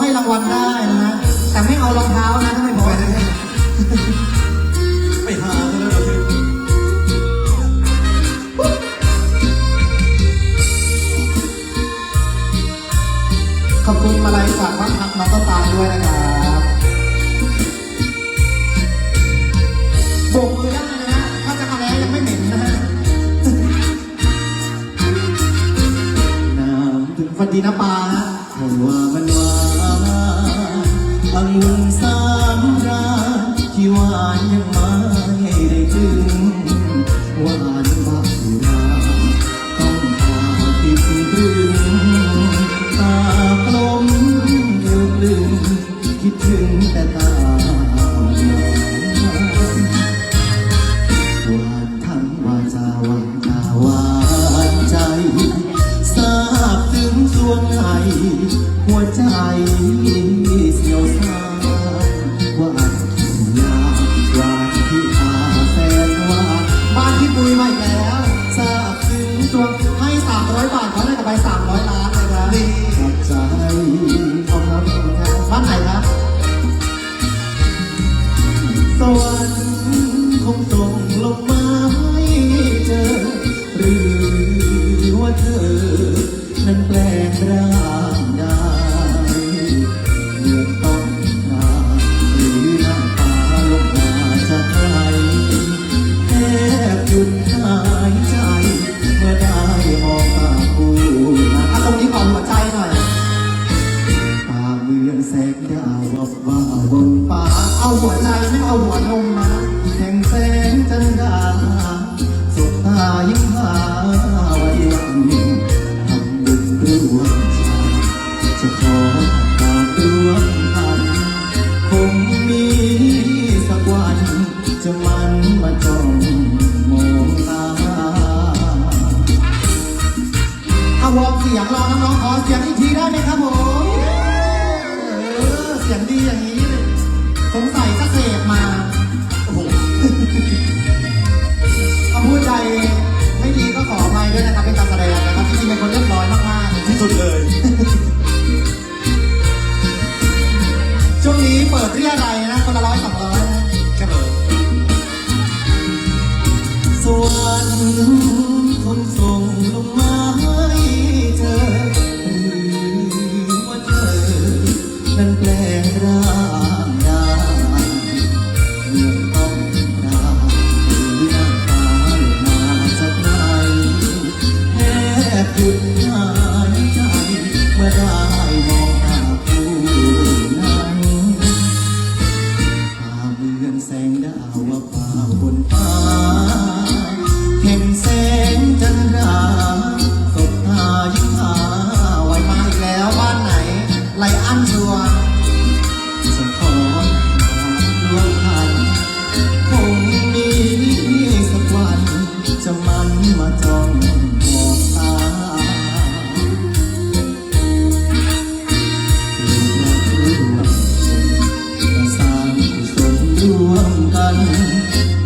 ให้รางวัลได้นะแต่ไม่เอารองเท้านะถ้าไม่บอกนะไปหาซะแล้วเขอบคุณมาลัยจากบ้านพักน้องตามด้วยนะครับบกมือได้นะฮะถ้าจะมำแล้วยังไม่เหม็นนะฮะน้ำถึงฟันดีนะปลาฮะ Hallelujah. าบนป่าเอาหัวใจไม่เอาหัวนมนะแข่งแสงจันดาสุขตายิ่งหาไว้วันทำบุญร่วมใจจะขอตามร่วงพันคงมีสักวันจะมันมาจ้องมองตาเอาวอมเสียงรอน้องๆขอเสียงอีกทีได้ไหมครับผมเสียงดีอย่างนี้ Hamburg. ว่าป่าบนฟ้าเห็นแสงจนทราสบตายิ้หาไวมาอีกแล้วบ้านไหน ไลอันชัว วัน